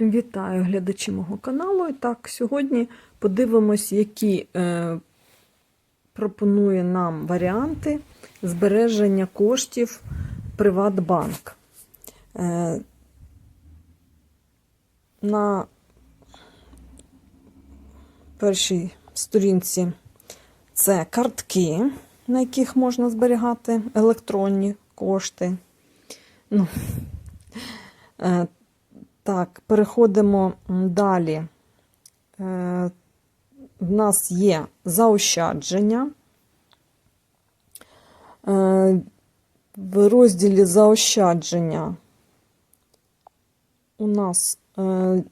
Вітаю глядачі мого каналу. І так, сьогодні подивимось, які е, пропонує нам варіанти збереження коштів Приватбанк. Е, на першій сторінці це картки, на яких можна зберігати електронні кошти. Ну, е, так, переходимо далі. Е, в нас є заощадження. Е, в розділі заощадження у нас е,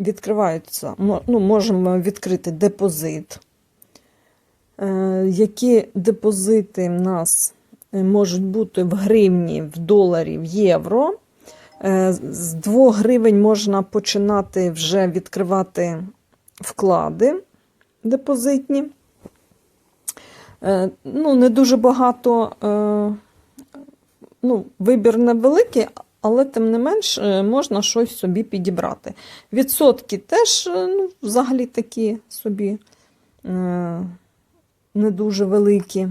відкриваються, ну, можемо відкрити депозит. Які депозити в нас можуть бути в гривні, в доларі, в євро. Е, З 2 гривень можна починати вже відкривати вклади депозитні. Е, Ну, не дуже багато, е, ну, вибір невеликий, але тим не менш можна щось собі підібрати. Відсотки теж ну, взагалі такі собі не дуже великі.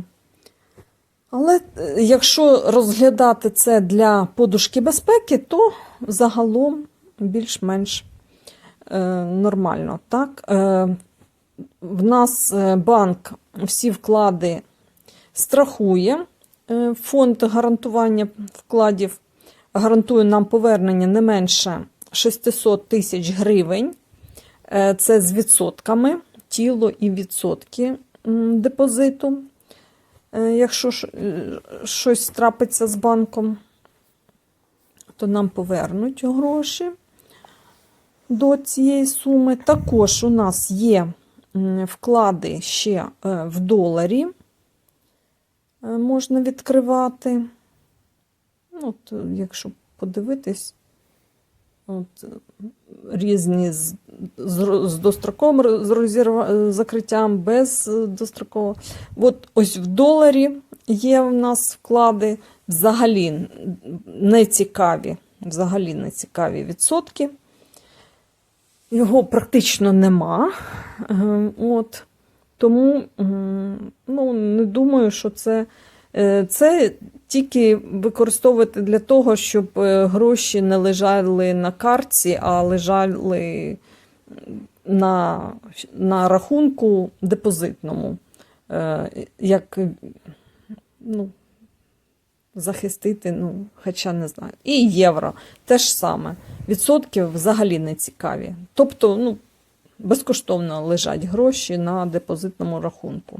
Але е, якщо розглядати це для подушки безпеки, то загалом більш-менш е, нормально. Так? Е, в нас банк всі вклади страхує. Фонд гарантування вкладів гарантує нам повернення не менше 600 тисяч гривень. Це з відсотками, тіло і відсотки депозиту. Е, Якщо е, щось трапиться з банком, то нам повернуть гроші до цієї суми. Також у нас є вклади ще е, в доларі, можна відкривати. Ну, От, якщо подивитись, от, різні з, з, з достроковим з розірва- е, закриттям, без е, дострокового. От ось в доларі є в нас вклади взагалі не цікаві, взагалі не цікаві відсотки. Його практично нема. Е, От. Тому ну, не думаю, що це, це тільки використовувати для того, щоб е, гроші не лежали на картці, а лежали на, на рахунку депозитному. Е, Як ну, захистити, ну, хоча не знаю. І євро теж саме. Відсотки взагалі не цікаві. Тобто, ну, безкоштовно лежать гроші на депозитному рахунку.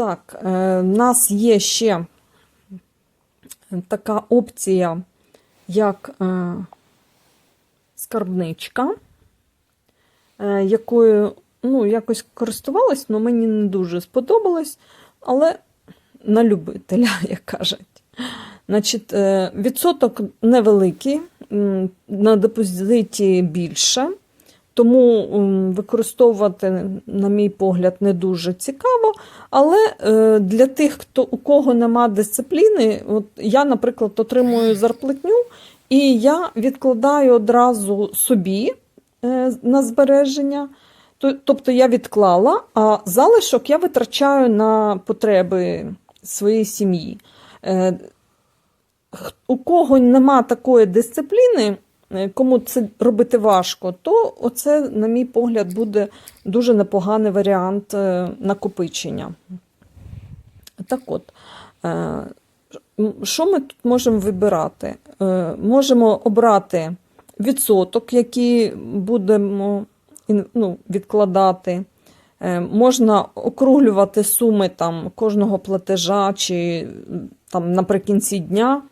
Е, так, е, в нас є ще така опція, як е, скарбничка, е, якою ну, якось користувалась, але мені не дуже сподобалось, але на любителя, як кажуть. Значить, е, відсоток невеликий, на депозиті більше, тому використовувати, на мій погляд, не дуже цікаво. Але е, для тих, хто, у кого нема дисципліни, от я, наприклад, отримую зарплатню, і я відкладаю одразу собі е, на збереження. Тобто я відклала, а залишок я витрачаю на потреби своєї сім'ї. Е, У кого нема такої дисципліни, кому це робити важко, то оце, на мій погляд, буде дуже непоганий варіант е, накопичення. Так от, е, що ми тут можемо вибирати? Е, Можемо обрати відсоток, який будемо ну, відкладати. Е, Можна округлювати суми там, кожного платежа чи там, наприкінці дня,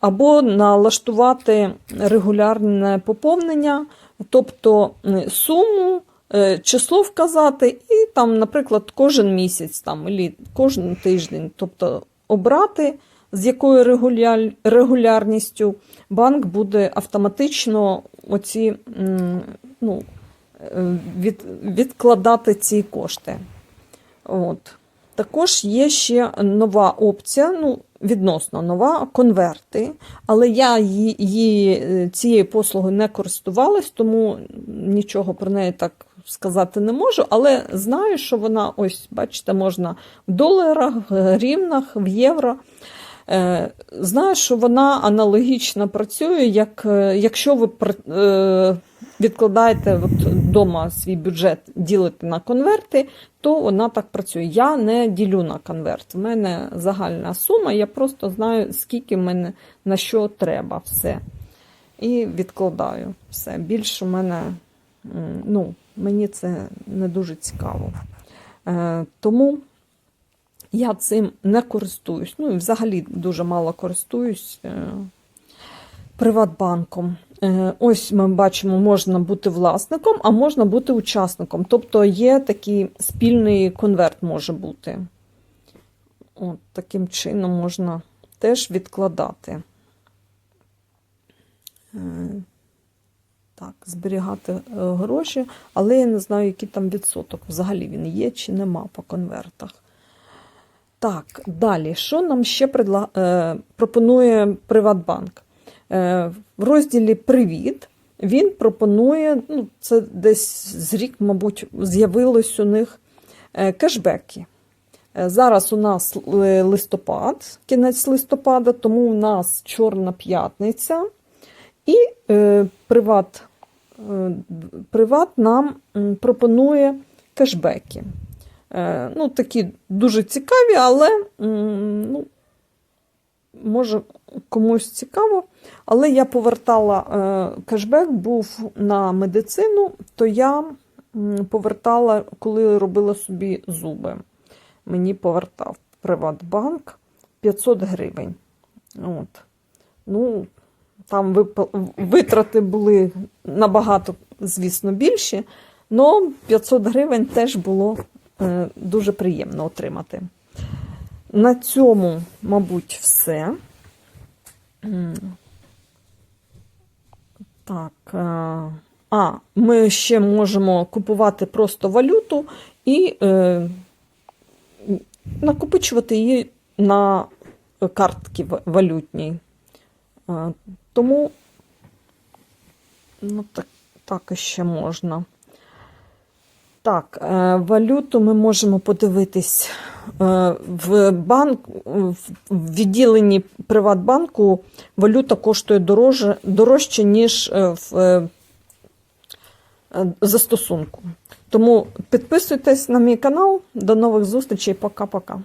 або налаштувати регулярне поповнення, тобто суму, е, число вказати, і там, наприклад, кожен місяць там, або кожен тиждень, тобто обрати, з якою регуляр, регулярністю банк буде автоматично оці, ну, е, від, відкладати ці кошти. От. Також є ще нова опція. Ну, відносно нова, конверти, але я її, е, цією послугою не користувалась, тому нічого про неї так сказати не можу. Але знаю, що вона, ось, бачите, можна в доларах, в гривнах, в євро. Е, Знаю, що вона аналогічно працює, як е, якщо ви е, відкладаєте от вдома свій бюджет, ділите на конверти, то вона так працює. Я не ділю на конверт. В мене загальна сума, я просто знаю, скільки мене на що треба все. І відкладаю все. Більше в мене, ну, мені це не дуже цікаво. Тому я цим не користуюсь. Ну і взагалі дуже мало користуюсь е, Приватбанком. Е, Ось ми бачимо, можна бути власником, а можна бути учасником. Тобто є такий спільний конверт може бути. От таким чином можна теж відкладати. Е, Так, зберігати гроші, але я не знаю, який там відсоток. Взагалі він є чи нема по конвертах. Так, далі, що нам ще предла... е, пропонує Приватбанк? Е, в розділі Привіт він пропонує, ну, це десь з рік, мабуть, з'явилось у них е, кешбеки. Зараз у нас листопад, кінець листопада, тому у нас Чорна п'ятниця. І е, приват, е, приват нам пропонує кешбеки. Е, ну, такі дуже цікаві, але ну, може комусь цікаво. Але я повертала е, кешбек, був на медицину, то я повертала, коли робила собі зуби. Мені повертав Приватбанк 500 гривень. От. Ну, там витрати були набагато, звісно, більші, але 500 гривень теж було дуже приємно отримати. На цьому, мабуть, все. Так. е, А, ми ще можемо купувати просто валюту і е, накопичувати її на картки валютній. Е, Тому ну, так, так і ще можна. Так, е, валюту ми можемо подивитись е, в банк, в відділенні Приватбанку валюта коштує дороже, дорожче, ніж е, в застосунку. Тому підписуйтесь на мій канал. До нових зустрічей. Пока-пока.